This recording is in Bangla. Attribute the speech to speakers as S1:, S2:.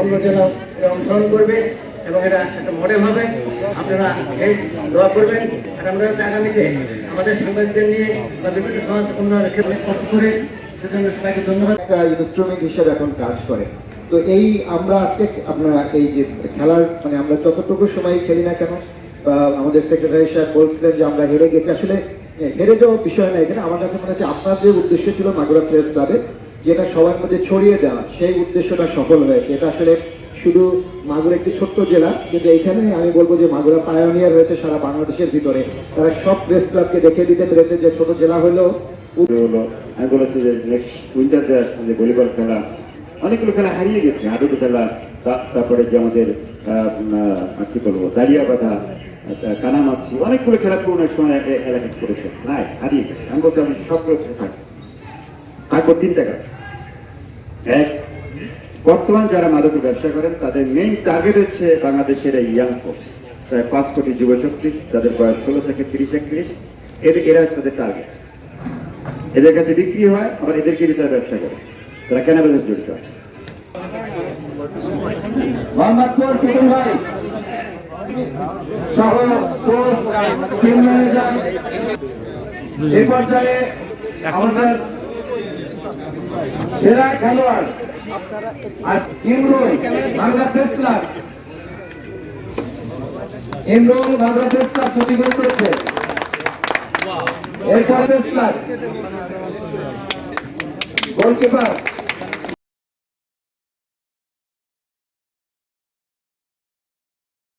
S1: অন্য জেলা অনুসরণ করবে এবং এটা একটা মডেল হবে। আপনারা দোয়া করবেন। আর আমরা আগামীতে আমাদের সাংবাদিকদের নিয়ে বা বিভিন্ন সমাজ স্পষ্ট করে
S2: এখন কাজ করে। তো এই আমরা আজকে আপনারা এই যে খেলার মানে আমরা যতটুকু সময় খেলি না কেন আমাদের সেক্রেটারি সাহেব বলছিলেন যে আমরা হেরে গেছি। আসলে হেরে যাওয়ার বিষয় না, এখানে আমার কাছে মনে হচ্ছে আপনার যে উদ্দেশ্য ছিল মাগুরা প্রেস ক্লাবে যেটা সবার মধ্যে ছড়িয়ে দেওয়া, সেই উদ্দেশ্যটা সফল হয়েছে। এটা আসলে শুধু মাগুরা একটি ছোট্ট জেলা, কিন্তু এইখানে আমি বলব যে মাগুরা পায়োনিয়ার হয়েছে সারা বাংলাদেশের ভিতরে। তারা সব প্রেস ক্লাবকে দেখে দিতে পেরেছে যে ছোট জেলা হলেও
S3: হলো, আমি বলেছি যে নেক্সট যে ভলিবল খেলা। অনেকগুলো খেলা হারিয়ে গেছে, হাডুডু খেলা তারপরে যে আমাদের কি বলব দাঁড়িয়া বাঁধা কানামাছি, অনেকগুলো খেলা পুরোনো সময় এ- এলাকায় করেছে নাই হারিয়ে গেছে। আমি বলছি, আমি সবগুলো থাকব তিন টাকা এক, বর্তমান যারা মাদকের ব্যবসা করেন, তাদের মেইন টার্গেট হচ্ছে বাংলাদেশের এই ইয়াং ফোর্স প্রায় পাঁচ কোটি যুবশক্তি যাদের বয়স ষোলো থেকে তিরিশ একত্রিশ। এদের এরা হচ্ছে তাদের টার্গেট এদের কাছে বিক্রি হয়, আবার এদেরকে তারা ব্যবসা করে। তারা কেন জড়িত আছে।
S2: এই পর্যায়ে আমাদের সেরা খেলোয়াড়। আর ইমরুল বাংলা ইমরুল বাংলা এরপর গোলকিপার